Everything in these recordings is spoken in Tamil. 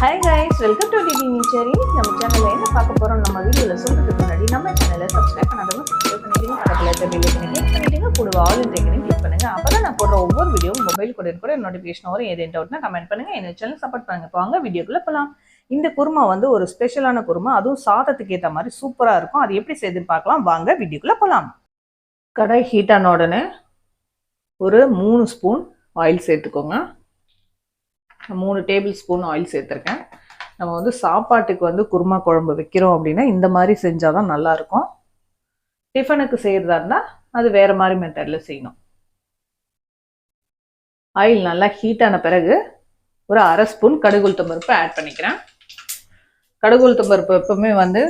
ஹாய் கைஸ் வெல்கம் டு டிடி நீச்சரி நம்ம சேனலில் என்ன பார்க்க போகிறோம் நம்ம வீடியோவில் சொல்கிறதுக்கு முன்னாடி நம்ம சேனலை சப்ஸ்கிரைப் பண்ணாதவங்க சப்ஸ்கிரைப் பண்ணிடுங்க பக்கத்தில் இருக்க பெல் ஐக்கனை கிளிக் பண்ணிடுங்க கூட ஆல் இன்றைக்கு கிளிக் பண்ணுங்க. அப்பதான் நான் போடுற ஒவ்வொரு வீடியோவும் மொபைல் கூட கூட நோட்டிஃபிகேஷன் வரும். எது டவுட்னா கமெண்ட் பண்ணுங்கள் என்ன சேனல் சப்போர்ட் பண்ணுங்கள் இப்போ வாங்க வீடியோக்குள்ளே போகலாம் இந்த குருமா வந்து ஒரு ஸ்பெஷலான குருமா. அதுவும் சாதத்துக்கு ஏற்ற மாதிரி சூப்பராக இருக்கும். அது எப்படி செய்துன்னு பார்க்கலாம். வாங்க வீடியோக்குள்ளே போகலாம் கடாய் ஹீட் ஆன உடனே ஒரு மூணு ஸ்பூன் ஆயில் சேர்த்துக்கோங்க. மூணு டேபிள் ஸ்பூன் ஆயில் சேர்த்துருக்கேன். நம்ம வந்து சாப்பாட்டுக்கு வந்து குருமா குழம்பு வைக்கிறோம் அப்படின்னா இந்த மாதிரி செஞ்சால் தான் நல்லாயிருக்கும் டிஃபனுக்கு செய்கிறதா இருந்தால் அது வேறு மாதிரி மெத்தடில் செய்யணும். ஆயில் நல்லா ஹீட்டான பிறகு ஒரு அரை ஸ்பூன் கடுகுளுத்தம் பருப்பு ஆட் பண்ணிக்கிறேன். கடுகுளுத்தம் பருப்பு எப்பவுமே வந்து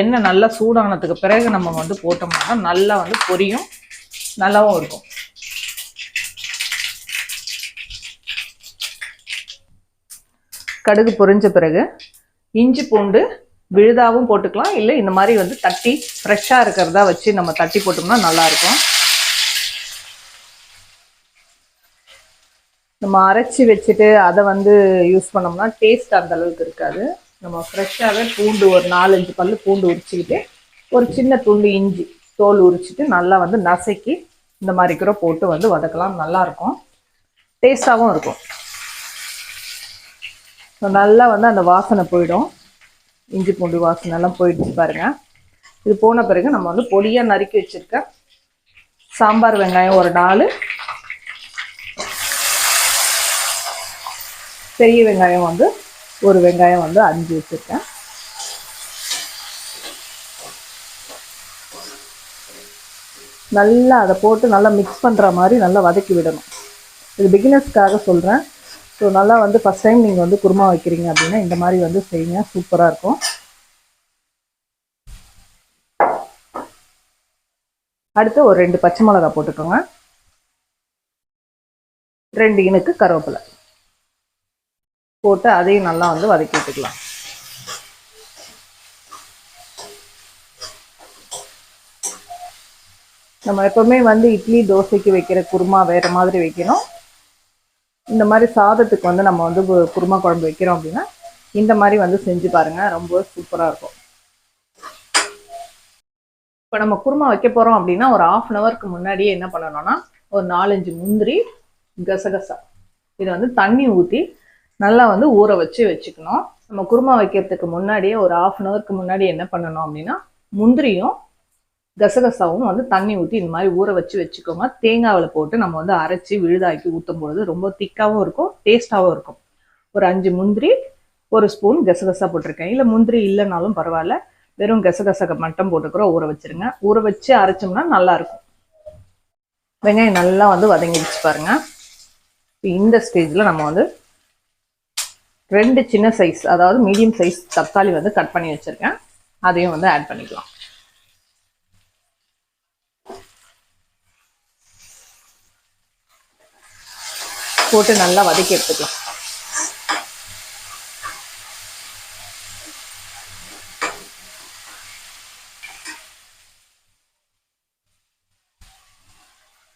எண்ணெய் நல்லா சூடானதுக்கு பிறகு நம்ம வந்து போட்டோம்னா நல்லா வந்து பொரியும். நல்லாவும் இருக்கும். கடுகு பொரிஞ்ச பிறகு இஞ்சி பூண்டு விழுதாவும் போட்டுக்கலாம். இல்லை இந்த மாதிரி வந்து தட்டி ஃப்ரெஷ்ஷாக இருக்கிறதா வச்சு நம்ம தட்டி போட்டோம்னா நல்லாயிருக்கும். நம்ம அரைச்சி வச்சுட்டு அதை வந்து யூஸ் பண்ணோம்னா டேஸ்ட் அந்த அளவுக்கு இருக்காது. நம்ம ஃப்ரெஷ்ஷாகவே பூண்டு ஒரு நாலஞ்சு பல்லு பூண்டு உரிச்சிக்கிட்டு ஒரு சின்ன துண்டு இஞ்சி தோல் உரிச்சிட்டு நல்லா வந்து நசக்கி இந்த மாதிரி கூட போட்டு வந்து வதக்கலாம். நல்லாயிருக்கும். டேஸ்ட்டாகவும் இருக்கும். ஸோ நல்லா வந்து அந்த வாசனை போயிடும். இஞ்சி பூண்டு வாசனை எல்லாம் போயிடுச்சு பாருங்கள் இது போன பிறகு நம்ம வந்து பொடியாக நறுக்கி வச்சுருக்க சாம்பார் வெங்காயம் ஒரு நாலு. பெரிய வெங்காயம் வந்து ஒரு வெங்காயம் வந்து அஞ்சு வச்சிருக்கேன். நல்லா அதை போட்டு நல்லா மிக்ஸ் பண்ணுற மாதிரி நல்லா வதக்கி விடணும். இது பிகினர்ஸ்க்காக சொல்கிறேன் ஸோ நல்லா வந்து ஃபஸ்ட் டைம் நீங்கள் வந்து குருமா வைக்கிறீங்க அப்படின்னா இந்த மாதிரி வந்து செய்யுங்க. சூப்பராக இருக்கும். அடுத்து ஒரு ரெண்டு பச்சை மிளகா போட்டுக்கோங்க. ரெண்டு இனுக்கு கருவேப்பிலை. போட்டு அதையும் நல்லா வந்து வதக்கி விட்டுக்கலாம். நம்ம எப்பவுமே வந்து இட்லி தோசைக்கு வைக்கிற குருமா வேற மாதிரி வைக்கணும். இந்த மாதிரி சாதத்துக்கு வந்து நம்ம வந்து குருமா குழம்பு வைக்கிறோம் அப்படின்னா இந்த மாதிரி வந்து செஞ்சு பாருங்க. ரொம்ப சூப்பராக இருக்கும். இப்போ நம்ம குருமா வைக்க போகிறோம் அப்படின்னா ஒரு ஆஃப் அன் ஹவருக்கு முன்னாடியே என்ன பண்ணணும்னா ஒரு நாலஞ்சு முந்திரி கசகசா. இதை வந்து தண்ணி ஊற்றி நல்லா வந்து ஊற வச்சு வச்சுக்கணும். நம்ம குருமா வைக்கிறதுக்கு முன்னாடியே ஒரு ஆஃப் அன் ஹவருக்கு முன்னாடி என்ன பண்ணணும் அப்படின்னா முந்திரியும் கசகசாவும் வந்து தண்ணி ஊற்றி இந்த மாதிரி ஊற வச்சு வச்சுக்கோங்க. தேங்காவில் போட்டு நம்ம வந்து அரைச்சி விழுதாக்கி ஊற்றும் பொழுது ரொம்ப திக்காகவும் இருக்கும் டேஸ்ட்டாகவும் இருக்கும். ஒரு அஞ்சு முந்திரி ஒரு ஸ்பூன் கசகசா போட்டிருக்கேன். இல்லை முந்திரி இல்லைனாலும் பரவாயில்ல. வெறும் கசகசக மட்டும் போட்டுக்கிறோம் ஊற வச்சுருங்க. ஊற வச்சு அரைச்சோம்னா நல்லாயிருக்கும் வெங்காயம் நல்லா வந்து வதங்கிடுச்சு பாருங்க. இந்த ஸ்டேஜில் நம்ம வந்து ரெண்டு சின்ன சைஸ் அதாவது மீடியம் சைஸ் தக்காளி வந்து கட் பண்ணி வச்சுருக்கேன். அதையும் வந்து ஆட் பண்ணிக்கலாம். போட்டு நல்லா வதக்கி எடுத்துக்கலாம்.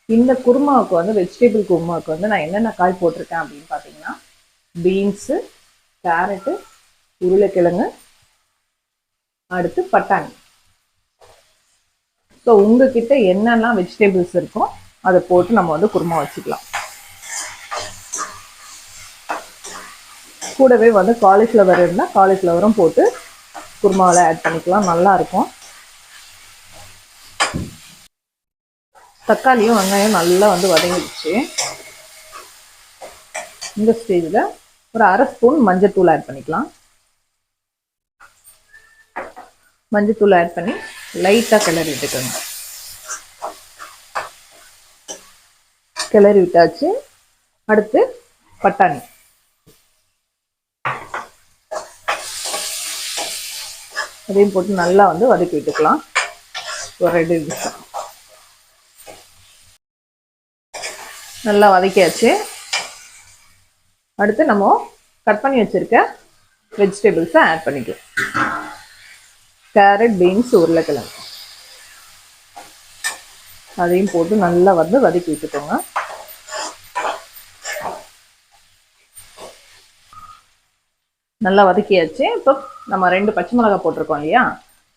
இந்த குருமாவுக்கு வந்து வெஜிடபிள் குருமாவுக்கு வந்து நான் என்னென்ன காய் போட்டிருக்கேன் அப்படின்னு பார்த்தீங்கன்னா பீன்ஸு கேரட்டு உருளைக்கிழங்கு அடுத்து பட்டாணி. ஸோ உங்ககிட்ட என்னெல்லாம் வெஜிடபிள்ஸ் இருக்கோ அதை போட்டு நம்ம வந்து குருமா வச்சுக்கலாம். கூடவே வந்து காலிஃப்ளவர் இருந்தால் காலிஃப்ளவரும் போட்டு குருமாவில் ஆட் பண்ணிக்கலாம். நல்லா இருக்கும். தக்காளியும் வெங்காயம் நல்லா வந்து வதங்கிடுச்சு. இந்த ஸ்டேஜில் ஒரு அரை ஸ்பூன் மஞ்சத்தூள் ஆட் பண்ணிக்கலாம். மஞ்சத்தூள் ஆட் பண்ணி லைட்டாக கிளறி விட்டுக்கோங்க. கிளறி விட்டாச்சு. அடுத்து பட்டாணி. அதையும் போட்டு நல்லா வந்து வதக்கி விட்டுக்கலாம். ஒரு ரெண்டு நிமிஷம். நல்லா வதக்கியாச்சு. அடுத்து நம்ம கட் பண்ணி வச்சிருக்க வெஜிடபிள்ஸை ஆட் பண்ணிக்கலாம். கேரட் பீன்ஸ் உருளைக்கிழங்கு. அதையும் போட்டு நல்லா வந்து வதக்கி விட்டுக்கோங்க. நல்லா வதக்கியாச்சு. இப்போ நம்ம ரெண்டு பச்சை மிளகாய் போட்டிருக்கோம் இல்லையா?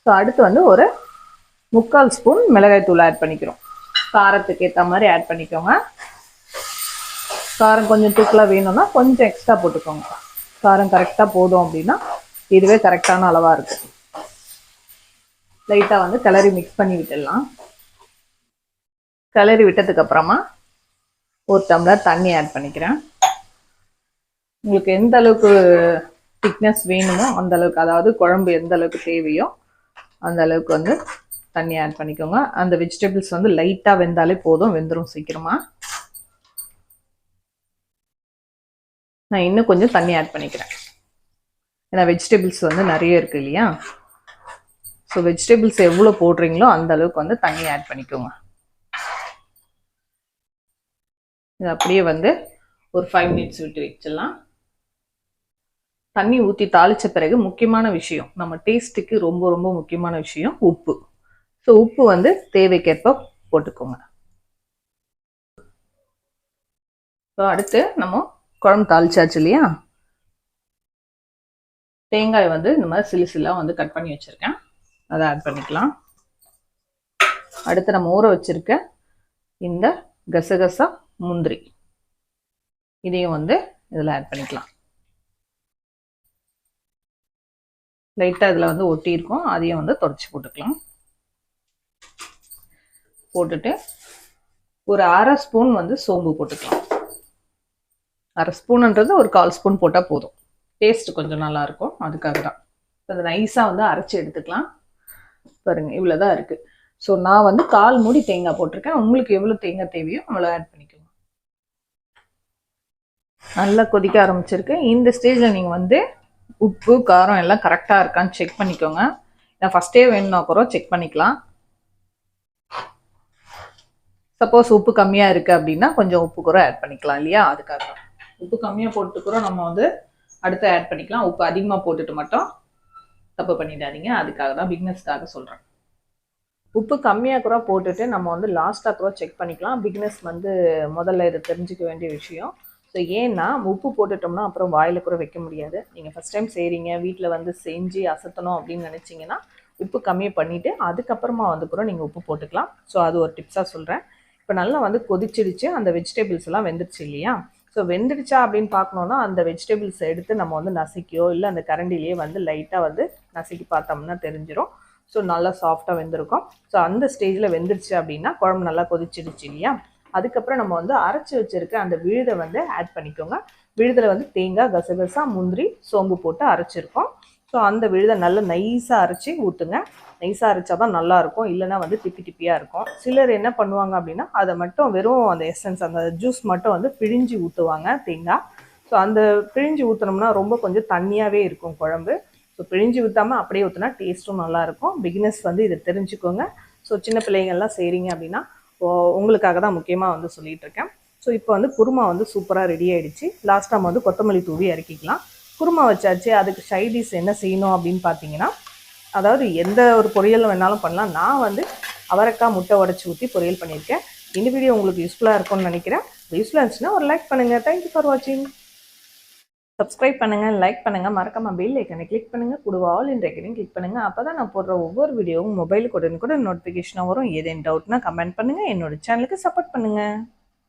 ஸோ அடுத்து வந்து ஒரு முக்கால் ஸ்பூன் மிளகாய் தூள் ஆட் பண்ணிக்கிறோம். காரத்துக்கு ஏற்ற மாதிரி ஆட் பண்ணிக்கோங்க. காரம் கொஞ்சம் தூக்கலாக வேணும்னா கொஞ்சம் எக்ஸ்ட்ரா போட்டுக்கோங்க. காரம் கரெக்டாக போதும் அப்படின்னா இதுவே கரெக்டான அளவாக இருக்கும். லைட்டாக வந்து கிளறி மிக்ஸ் பண்ணி விட்டுடலாம். கிளறி விட்டதுக்கு அப்புறமா ஒரு டம்ளர் தண்ணி ஆட் பண்ணிக்கிறேன். உங்களுக்கு எந்த அளவுக்கு திக்னஸ் வேணுமோ அந்த அளவுக்கு அதாவது குழம்பு எந்த அளவுக்கு தேவையோ அந்த அளவுக்கு வந்து தண்ணி ஆட் பண்ணிக்கோங்க. அந்த வெஜிடபிள்ஸ் வந்து லைட்டாக வெந்தாலே போதும் வெந்துடும் சீக்கிரமா. நான் இன்னும் கொஞ்சம் தண்ணி ஆட் பண்ணிக்கிறேன். ஏன்னா வெஜிடபிள்ஸ் வந்து நிறைய இருக்கு இல்லையா? ஸோ வெஜிடபிள்ஸ் எவ்வளோ போடுறீங்களோ அந்த அளவுக்கு வந்து தண்ணி ஆட் பண்ணிக்கோங்க. இது அப்படியே வந்து ஒரு ஃபைவ் மினிட்ஸ் விட்டு வச்சிடலாம். தண்ணி ஊற்றி தாளித்த பிறகு முக்கியமான விஷயம் நம்ம டேஸ்ட்டுக்கு ரொம்ப ரொம்ப முக்கியமான விஷயம் உப்பு. ஸோ உப்பு வந்து தேவைக்கேற்ப போட்டுக்கோங்க. ஸோ அடுத்து நம்ம குழம்பு தாளிச்சாச்சு இல்லையா? தேங்காய் வந்து இந்த மாதிரி சிலு சிலாக வந்து கட் பண்ணி வச்சுருக்கேன். அதை ஆட் பண்ணிக்கலாம். அடுத்து நம்ம ஊற வச்சுருக்க இந்த கசகசா முந்திரி. இதையும் வந்து இதில் ஆட் பண்ணிக்கலாம். லைட்டாக இதில் வந்து ஒட்டியிருக்கோம். அதையும் வந்து தொடச்சி போட்டுக்கலாம். போட்டுட்டு ஒரு அரை ஸ்பூன் வந்து சோம்பு போட்டுக்கலாம். அரை ஸ்பூன்ன்றது ஒரு கால் ஸ்பூன் போட்டால் போதும். டேஸ்ட் கொஞ்சம் நல்லாயிருக்கும் அதுக்காக தான். அதை நைஸாக வந்து அரைச்சி எடுத்துக்கலாம். பாருங்கள் இவ்வளோ தான் இருக்குது ஸோ நான் வந்து கால் மூடி தேங்காய் போட்டிருக்கேன். உங்களுக்கு எவ்வளோ தேங்காய் தேவையோ அவ்வளோ ஆட் பண்ணிக்கோங்க நல்லா கொதிக்க ஆரம்பிச்சிருக்கு. இந்த ஸ்டேஜில் நீங்கள் வந்து உப்பு காரம் எல்லாம் கரெக்டாக இருக்கான்னு செக் பண்ணிக்கோங்க. நான் ஃபஸ்ட்டே வேணும்னா கூட செக் பண்ணிக்கலாம். சப்போஸ் உப்பு கம்மியாக இருக்குது அப்படின்னா கொஞ்சம் உப்பு கூட ஆட் பண்ணிக்கலாம் இல்லையா? அதுக்காக. தான் உப்பு கம்மியாக போட்டு கூட நம்ம வந்து அடுத்து ஆட் பண்ணிக்கலாம். உப்பு அதிகமாக போட்டுட்டு மட்டும் தப்பு பண்ணிடாதீங்க. அதுக்காக தான் பிக்னஸ்க்காக சொல்கிறேன் உப்பு கம்மியாக கூட போட்டுட்டு நம்ம வந்து லாஸ்ட்டாக கூட செக் பண்ணிக்கலாம். பிக்னஸ் வந்து முதல்ல இதை தெரிஞ்சுக்க வேண்டிய விஷயம். ஸோ ஏன்னா உப்பு போட்டுட்டோம்னா அப்புறம் வாயில் கூட வைக்க முடியாது. நீங்கள் ஃபஸ்ட் டைம் செய்கிறீங்க வீட்டில் வந்து செஞ்சு அசத்தணும் அப்படின்னு நினச்சிங்கன்னா உப்பு கம்மியாக பண்ணிவிட்டு அதுக்கப்புறமா வந்து கூட நீங்கள் உப்பு போட்டுக்கலாம். ஸோ அது ஒரு டிப்ஸாக சொல்கிறேன் இப்போ நல்லா வந்து கொதிச்சிடுச்சு. அந்த வெஜிடபிள்ஸ் எல்லாம் வெந்துருச்சு இல்லையா? ஸோ வெந்துடுச்சா அப்படின்னு பார்க்கணுன்னா அந்த வெஜிடபிள்ஸ் எடுத்து நம்ம வந்து நசுக்கியோ இல்லை அந்த கரண்டிலேயே வந்து லைட்டாக வந்து நசுக்கி பார்த்தோம்னா தெரிஞ்சிடும் ஸோ நல்லா சாஃப்டாக வெந்திருக்கும். ஸோ அந்த ஸ்டேஜில் வெந்துருச்சு அப்படின்னா குழம்பு நல்லா கொதிச்சிடுச்சு இல்லையா? அதுக்கப்புறம் நம்ம வந்து அரைச்சி வச்சிருக்க அந்த விழுதை வந்து ஆட் பண்ணிக்கோங்க. விழுதில் வந்து தேங்காய் கசகசா முந்திரி சோம்பு போட்டு அரைச்சிருக்கோம். ஸோ அந்த விழுதை நல்லா நைஸாக அரைச்சி ஊற்றுங்க நைஸாக அரைச்சா தான் நல்லாயிருக்கும். இல்லைனா வந்து திப்பி திப்பியாக இருக்கும். சிலர் என்ன பண்ணுவாங்க அப்படின்னா அதை மட்டும் வெறும் அந்த எசன்ஸ் அந்த ஜூஸ் மட்டும் வந்து பிழிஞ்சு ஊற்றுவாங்க தேங்காய். ஸோ அந்த பிழிஞ்சு ஊற்றினோம்னா ரொம்ப கொஞ்சம் தண்ணியாகவே இருக்கும் குழம்பு. ஸோ பிழிஞ்சு ஊற்றாமல் அப்படியே ஊற்றினா டேஸ்ட்டும் நல்லாயிருக்கும். பிகினஸ் வந்து இதை தெரிஞ்சுக்கோங்க. ஸோ சின்ன பிள்ளைங்கள்லாம் செய்கிறீங்க அப்படின்னா உங்களுக்காக தான் முக்கியமாக வந்து சொல்லிகிட்டு இருக்கேன். ஸோ இப்போ வந்து குருமா வந்து சூப்பராக ரெடி ஆகிடுச்சு லாஸ்ட் நம்ம வந்து கொத்தமல்லி தூவி இறக்கிக்கலாம். குருமா வச்சாச்சு. அதுக்கு சைடிஷ் என்ன செய்யணும் அப்படின்னு பார்த்தீங்கன்னா அதாவது எந்த ஒரு பொரியல் வேணாலும் பண்ணலாம். நான் வந்து அவரைக்காய் முட்டை உடச்சி ஊற்றி பொரியல் பண்ணியிருக்கேன். இந்த வீடியோ உங்களுக்கு யூஸ்ஃபுல்லாக இருக்கும்னு நினைக்கிறேன். யூஸ்ஃபுல்லாக இருந்துச்சுன்னா ஒரு லைக் பண்ணுங்கள் தேங்க்யூ ஃபார் வாட்சிங் சப்ஸ்கிரைப் பண்ணுங்கள் லைக் பண்ணுங்கள் மறக்காம பெல் ஐக்கனை கிளிக் பண்ணுங்கள் கூட ஆல் இன் ரெக்கனையும் கிளிக் பண்ணுங்கள் அப்போ தான் நான் போடுற ஒவ்வொரு வீடியோவும் மொபைலுக்கு உடனே கூட நோட்டிஃபிகேஷனாக வரும். ஏதேன் டவுட்னா கமெண்ட் பண்ணுங்கள் என்னோட சேனலுக்கு சப்போர்ட் பண்ணுங்கள்